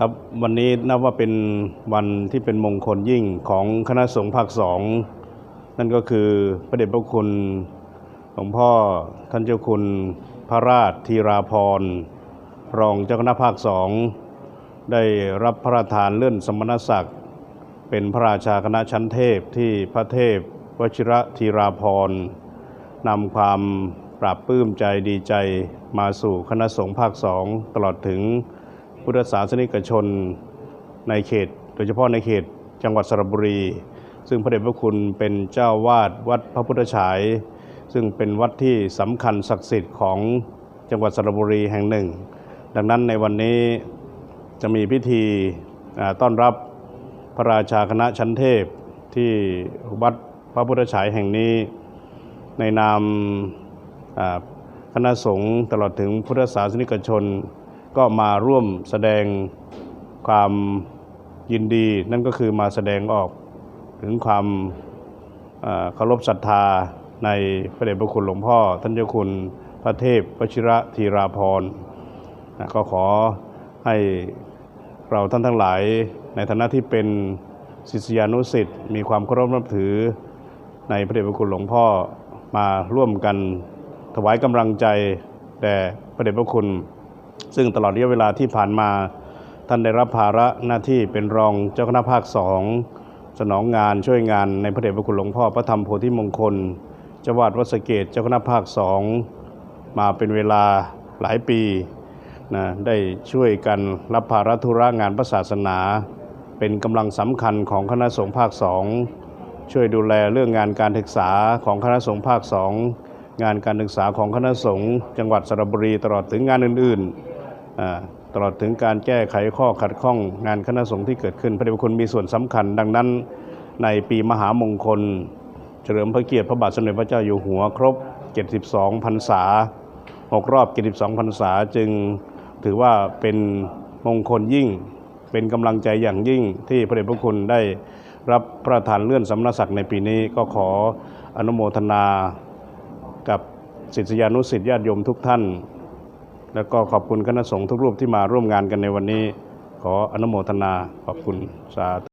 ครับวันนี้นับว่าเป็นวันที่เป็นมงคลยิ่งของคณะสงฆ์ภาคสองนั่นก็คือพระเดชพระคุณหลวงพ่อท่านเจ้าคุณพระราชธีราพรรองเจ้าคณะภาคสองได้รับพระราชทานเลื่อนสมณศักดิ์ เป็นพระราชาคณะชั้นเทพที่พระเทพวชิระธีราพรนำความปราบปลื้มใจดีใจมาสู่คณะสงฆ์ภาคสองตลอดถึง พุทธศาสนิกชนในเขต โดยเฉพาะในเขตจังหวัดสระบุรี ซึ่งพระเดชพระคุณเป็นเจ้าวาดวัดพระพุทธฉาย ซึ่งเป็นวัดที่สำคัญศักดิ์สิทธิ์ของจังหวัดสระบุรีแห่งหนึ่ง ดังนั้นในวันนี้จะมีพิธีต้อนรับพระราชาคณะชั้นเทพที่วัดพระพุทธฉายแห่งนี้ ในนามคณะสงฆ์ตลอดถึงพุทธศาสนิกชน ก็มาร่วมแสดงความยินดี นั่นก็คือมาแสดงออกถึงความเคารพศรัทธาในพระเดชพระคุณหลวงพ่อ ท่านเจ้าคุณพระเทพวชิระธีราพรนะก็ขอให้เราท่านทั้งหลาย ในฐานะที่เป็นศิษยานุสิษย์มีความเคารพนับถือในพระเดชพระคุณหลวงพ่อมาร่วมกันถวายกำลังใจแด่พระเดชพระคุณ ซึ่งตลอดระยะเวลาที่ผ่านมา ท่านได้รับภาระหน้าที่เป็นรองเจ้าคณะภาคสองสนองงานช่วยงานในพระเดชพระคุณหลวงพ่อพระธรรมโพธิมงคลเจ้าวาดวัดสเกตเจ้าคณะภาคสองมาเป็นเวลาหลายปีนะได้ช่วยกันรับภาระธุระงานพระศาสนา เป็นกำลังสำคัญของคณะสงฆ์ภาคสองช่วยดูแลเรื่องงานการศึกษาของคณะสงฆ์ภาคสองงานการศึกษาของคณะสงฆ์จังหวัดสระบุรีตลอดถึงงานอื่นๆ ตลอดถึงการแก้ไขข้อขัดข้องงานคณะสงฆ์ที่เกิดขึ้น พระเดชพระคุณมีส่วนสำคัญ ดังนั้นในปีมหามงคล เฉลิมพระเกียรติพระบาทสมเด็จพระเจ้าอยู่หัวครบ 72พรรษา6รอบ 72พรรษาจึงถือว่าเป็นมงคลยิ่ง เป็นกำลังใจอย่างยิ่งที่พระเดชพระคุณได้รับพระทานเลื่อนสำนักศักดิ์ในปีนี้ก็ขออนุโมทนากับศิษยานุศิษย์ญาติโยมทุกท่าน แล้วก็ขอบคุณคณะสงฆ์ทุกรูปที่มาร่วมงานกันในวันนี้ ขออนุโมทนาขอบคุณสาธุ